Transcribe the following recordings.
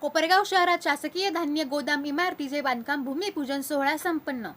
कोपरगाव शहरात शासकीय धान्य गोदाम इमारतीचे बांधकाम भूमिपूजन सोहळा संपन्न.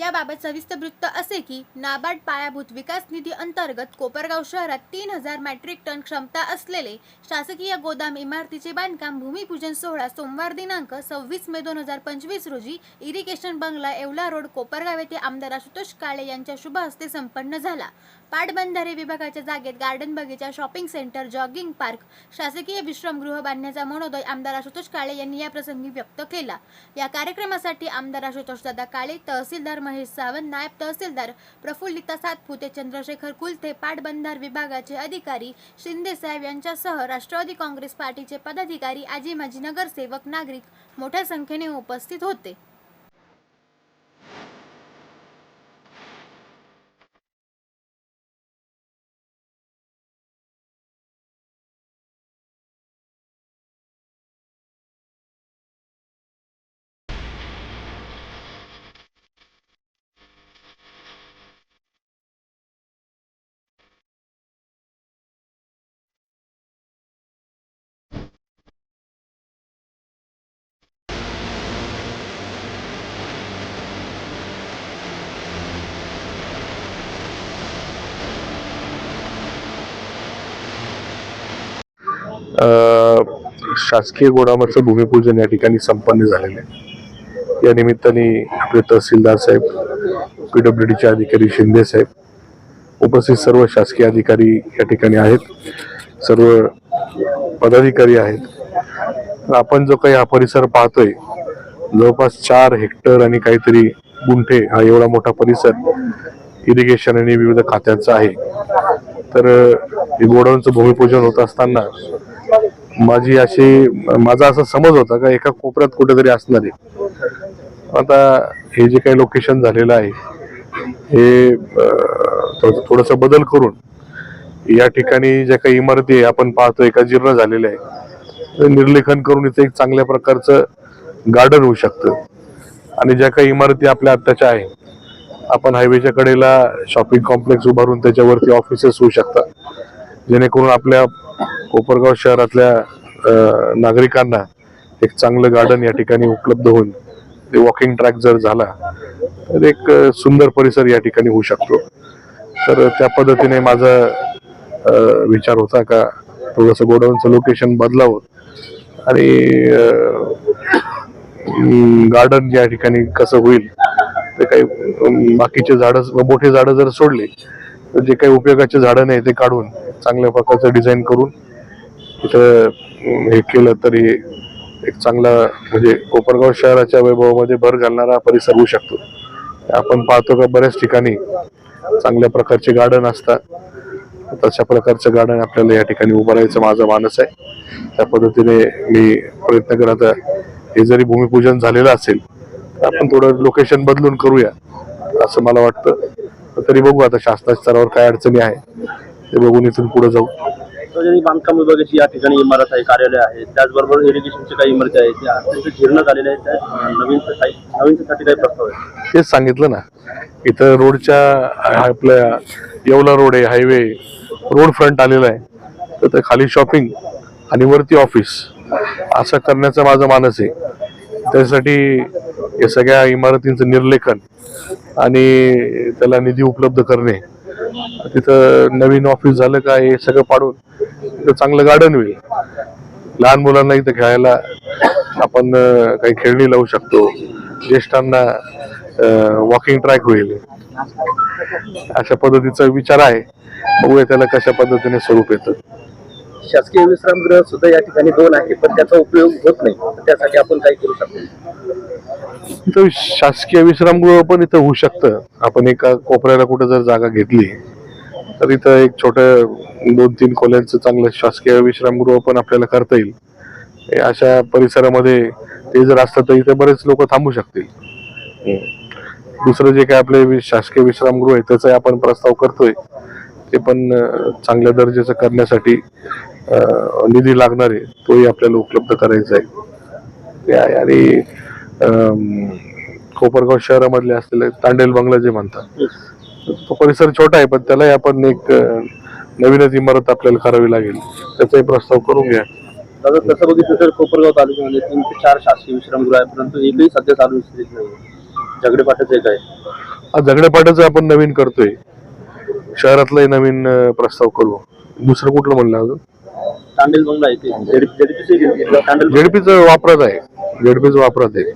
याबाबत सविस्तर वृत्त असे की नाबार्ड पायाभूत विकास निधी अंतर्गत कोपरगाव शहरात तीन हजार मॅट्रिक टन क्षमता असलेले शासकीय गोदाम इमारतीचे बांधकाम भूमिपूजन सोहळा सोमवार दिनांक सव्वीस मे दोन हजार पंचवीस रोजी इरिगेशन बंगला येवला रोड कोपरगाव येथे आमदार आशुतोष काळे यांच्या शुभ हस्ते संपन्न झाला. पाटबंधारे विभागाच्या जागेत गार्डन बगीचा शॉपिंग सेंटर जॉगिंग पार्क शासकीय विश्रामगृह बांधण्याचा मनोदय आमदार आशुतोष काळे यांनी या प्रसंगी व्यक्त केला. या कार्यक्रमासाठी आमदार आशुतोष दादा काळे तहसीलदार महेश सावंत नायब तहसीलदार प्रफुल्लिता सातपुते चंद्रशेखर कुलथे पाटबंधार विभागाचे अधिकारी शिंदे साहेब यांच्यासह राष्ट्रवादी काँग्रेस पार्टीचे पदाधिकारी आजी माजी नगरसेवक नागरिक मोठ्या संख्येने उपस्थित होते. शासकीय गोडामाचं भूमिपूजन या ठिकाणी संपन्न झालेलं आहे. या निमित्ताने आपले तहसीलदार साहेब पीडब्ल्यू डीचे अधिकारी शिंदे साहेब उपस्थित सर्व शासकीय अधिकारी या ठिकाणी आहेत. सर्व पदाधिकारी आहेत. आपण जो काही हा परिसर पाहतोय जवळपास चार हेक्टर आणि काहीतरी गुंठे हा एवढा मोठा परिसर इरिगेशन आणि विविध खात्यांचा आहे. तर हे गोडाऊनचं भूमिपूजन होत असताना माझी अशी माझा असा समज होता का एका कोपऱ्यात कुठेतरी असणार. आहे आता हे जे काही लोकेशन झालेलं आहे हे थोडस बदल करून या ठिकाणी ज्या काही इमारती आहे आपण पाहतो एका जीर्ण झालेल्या आहे ते निर्लेखन करून इथे एक चांगल्या प्रकारचं गार्डन होऊ शकतं. आणि ज्या काही इमारती आपल्या आत्ताच्या आहे आपण हायवेच्या कडेला शॉपिंग कॉम्प्लेक्स उभारून त्याच्यावरती ऑफिसेस होऊ शकतात. जेणेकरून आपल्या कोपरगाव शहरातल्या नागरिकांना एक चांगलं गार्डन या ठिकाणी उपलब्ध होऊन ते वॉकिंग ट्रॅक जर झाला तर एक सुंदर परिसर या ठिकाणी होऊ शकतो. तर त्या पद्धतीने माझा विचार होता का थोडंसं गोडाऊनचं लोकेशन बदलावं आणि गार्डन या ठिकाणी कसं होईल ते काही बाकीचे झाडं मोठे झाडं जर सोडले जे काही उपयोगाचे झाडं नाही ते काढून चांगल्या प्रकारचं डिझाईन करून इथं हे केलं तरी एक चांगला म्हणजे कोपरगाव शहराच्या वैभवामध्ये भर घालणारा परिसर होऊ शकतो. आपण पाहतो का बऱ्याच ठिकाणी चांगल्या प्रकारचे गार्डन असतात. तशा प्रकारचं गार्डन आपल्याला या ठिकाणी उभारायचं माझा मानस आहे. त्या पद्धतीने मी प्रयत्न करत आहे. हे जरी भूमिपूजन झालेलं असेल तर आपण थोडं लोकेशन बदलून करूया असं मला वाटतं. तरी बघू आता शासनाच्या स्तरावर काय अडचणी आहे. ते बघून इथून पुढे जाऊ. सार्वजनिक बांधकाम विभागाची या ठिकाणी इमारत आहे कार्यालय आहे. त्याचबरोबर इरिगेशनच्या काही इमारती आहेत. त्या अत्यंत जीर्ण झालेल्या आहेत. त्या नवीनचं काही नवीनसाठी काही प्रस्ताव आहे तेच सांगितलं ना. इथं रोडच्या आपल्या येवला रोड आहे हायवे रोड फ्रंट आलेला आहे. तर ते खाली शॉपिंग आणि वरती ऑफिस. असं करण्याचा माझा मानस आहे. त्यासाठी या सगळ्या इमारतींचं निर्लेखन आणि त्याला निधी उपलब्ध करणे तिथं नवीन ऑफिस झालं का हे सगळं पाडून तिथं चांगलं गार्डन होईल. लहान मुलांना इथं खेळायला आपण काही खेळणी लावू शकतो. ज्येष्ठांना वॉकिंग ट्रॅक होईल. अशा पद्धतीचा विचार आहे. बघूया त्याला कशा पद्धतीने स्वरूप येतं. शासकीय विश्रामगृह सुद्धा या ठिकाणी दोन आहे पण त्याचा उपयोग होत नाही. त्यासाठी आपण काय करू शकतो इथं शासकीय विश्रामगृह पण इथं होऊ शकतं. आपण एका कोपऱ्याला कुठं जर जागा घेतली तर इथं एक छोटं दोन तीन खोल्यांचं चांगलं शासकीय विश्रामगृह पण आपल्याला करता येईल. अशा परिसरामध्ये ते जर असतं तर इथे बरेच लोक थांबू शकतील. दुसरं जे काय आपले शासकीय विश्रामगृह आहे त्याचा आपण प्रस्ताव करतोय. ते पण चांगल्या दर्जाचं करण्यासाठी निधी लागणार आहे तोही आपल्याला उपलब्ध करायचा आहे. आणि कोपरगाव शहरामधले असलेले तांडेल बंगला जे म्हणतात तो परिसर छोटा आहे पण त्यालाही आपण एक नवीनच इमारत आपल्याला करावी लागेल त्याचाही प्रस्ताव करून घ्या. दादा तसं बघितलं तर कोपरगाव तालुक्यामध्ये तीन ते चार शासकीय विश्रामगृह आहे परंतु एकही सध्या चालू नाही झगडेपाटाचं एक आहे. हा आपण नवीन करतोय. शहरातलाही नवीन प्रस्ताव करू. दुसरं कुठलं म्हणलं अजून? तांडेल बंगला आहे ते झेडपीचं वापरत आहे. झेडपीच वापरत आहे.